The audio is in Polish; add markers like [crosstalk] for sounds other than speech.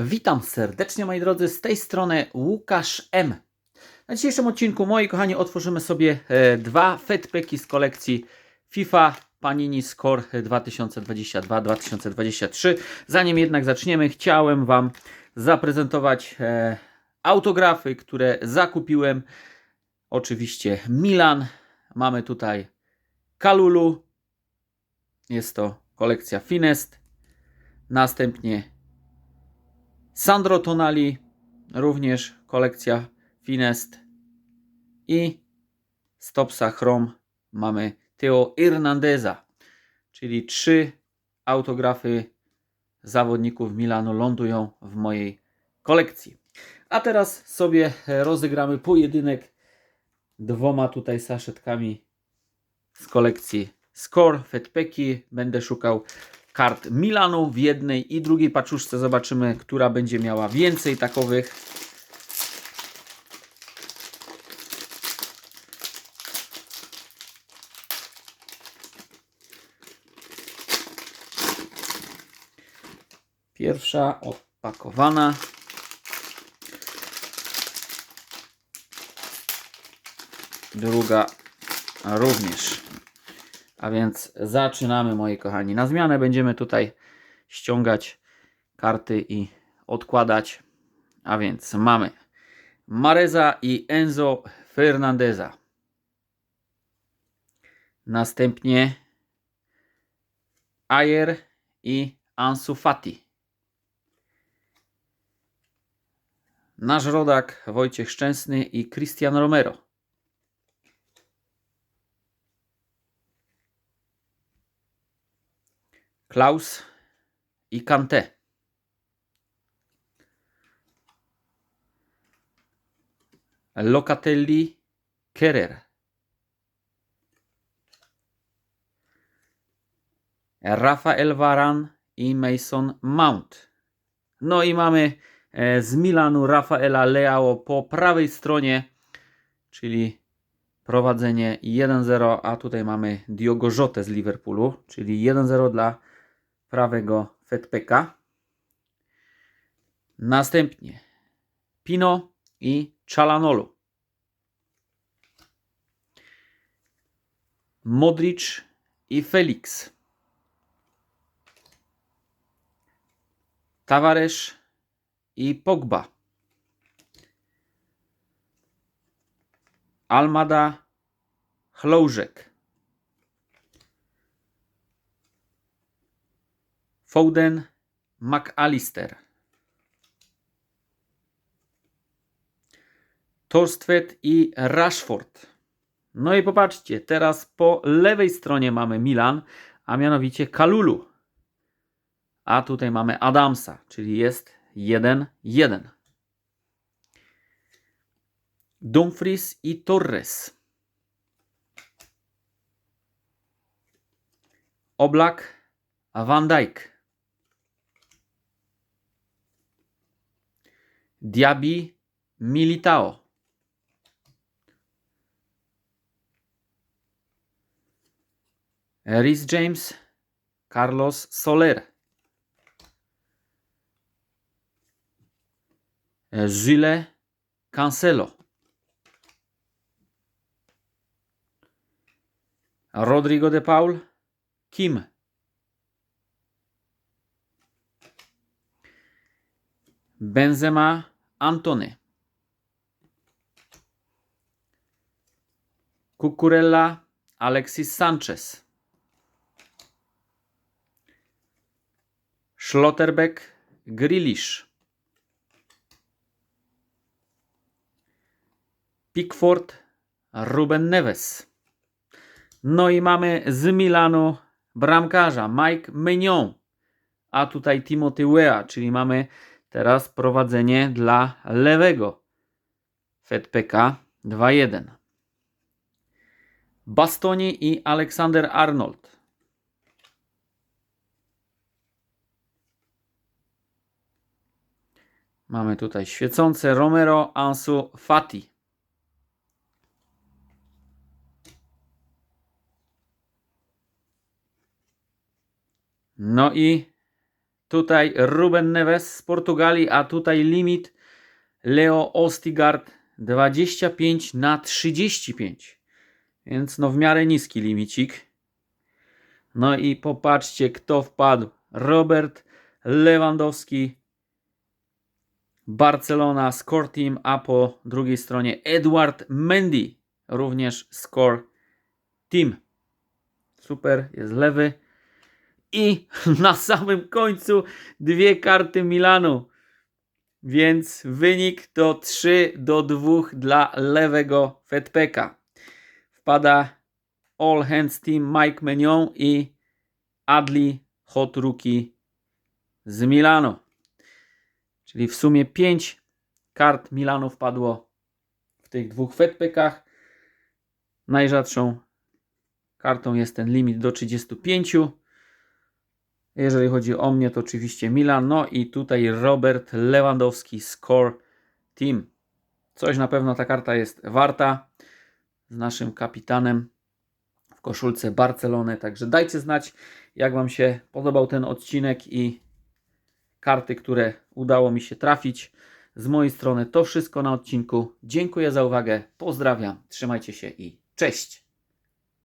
Witam serdecznie moi drodzy, z tej strony Łukasz M. Na dzisiejszym odcinku, moi kochani, otworzymy sobie e, dwa fetpeki z kolekcji FIFA Panini Score 2022-2023. Zanim jednak zaczniemy, chciałem Wam zaprezentować e, autografy, które zakupiłem. Oczywiście Milan, mamy tutaj Kalulu, jest to kolekcja Finest, następnie Sandro Tonali, również kolekcja Finest. I Stopsa Chrome mamy Theo Hernandeza, czyli trzy autografy zawodników Milanu lądują w mojej kolekcji. A teraz sobie rozegramy pojedynek dwoma tutaj saszetkami z kolekcji Score, Fetpeki. Będę szukał kart Milanu w jednej i drugiej paczuszce. Zobaczymy, która będzie miała więcej takowych. Pierwsza odpakowana. Druga również. A więc zaczynamy, moi kochani. Na zmianę będziemy tutaj ściągać karty i odkładać. A więc mamy Mareza i Enzo Fernandeza. Następnie Ayer i Ansu Fati. Nasz rodak Wojciech Szczęsny i Cristian Romero. Klaus i Kanté. Locatelli, Kerer. Rafael Varan i Mason Mount. No i mamy e, z Milanu Rafaela Leao po prawej stronie, czyli prowadzenie 1-0, a tutaj mamy Diogo Jota z Liverpoolu, czyli 1-0 dla prawego Fetpeka. Następnie Pino i Chalanolu. Modric i Felix. Tavares i Pogba. Almada Chloużek. Foden McAllister. Torstvedt i Rashford. No i popatrzcie, teraz po lewej stronie mamy Milan, a mianowicie Kalulu. A tutaj mamy Adamsa, czyli jest 1-1. Dumfries i Torres. Oblak, Van Dijk. Diaby, Militao. Rhys James, Carlos Soler. Gilles Cancelo. Rodrigo de Paul, Kim. Benzema, Antony. Cucurella, Alexis Sanchez. Schlotterbeck, Grealish. Pickford, Ruben Neves. No i mamy z Milanu bramkarza Mike Mignon, a tutaj Timothy Wea, czyli mamy teraz prowadzenie dla lewego Fedpeka 2-1. Bastoni i Aleksander Arnold. Mamy tutaj świecące Romero Ansu Fati. No i Tutaj Ruben Neves z Portugalii, a tutaj limit Leo Ostigard 25 na 35. Więc no w miarę niski limicik. No i popatrzcie, kto wpadł. Robert Lewandowski, Barcelona Score Team, a po drugiej stronie Edward Mendy, również Score Team. Super, jest lewy. I [laughs] na samym końcu dwie karty Milanu. Więc wynik to 3 do 2 dla lewego Fedpeka. Wpada All Hands Team Mike Menion i Adli Hot Rookie z Milanu. Czyli w sumie 5 kart Milanu wpadło w tych dwóch Fedpekach. Najrzadszą kartą jest ten limit do 35. Jeżeli chodzi o mnie, to oczywiście Milan. No i tutaj Robert Lewandowski Score Team. Coś na pewno ta karta jest warta z naszym kapitanem w koszulce Barcelony. Także dajcie znać, jak Wam się podobał ten odcinek i karty, które udało mi się trafić. Z mojej strony to wszystko na odcinku. Dziękuję za uwagę. Pozdrawiam. Trzymajcie się i cześć.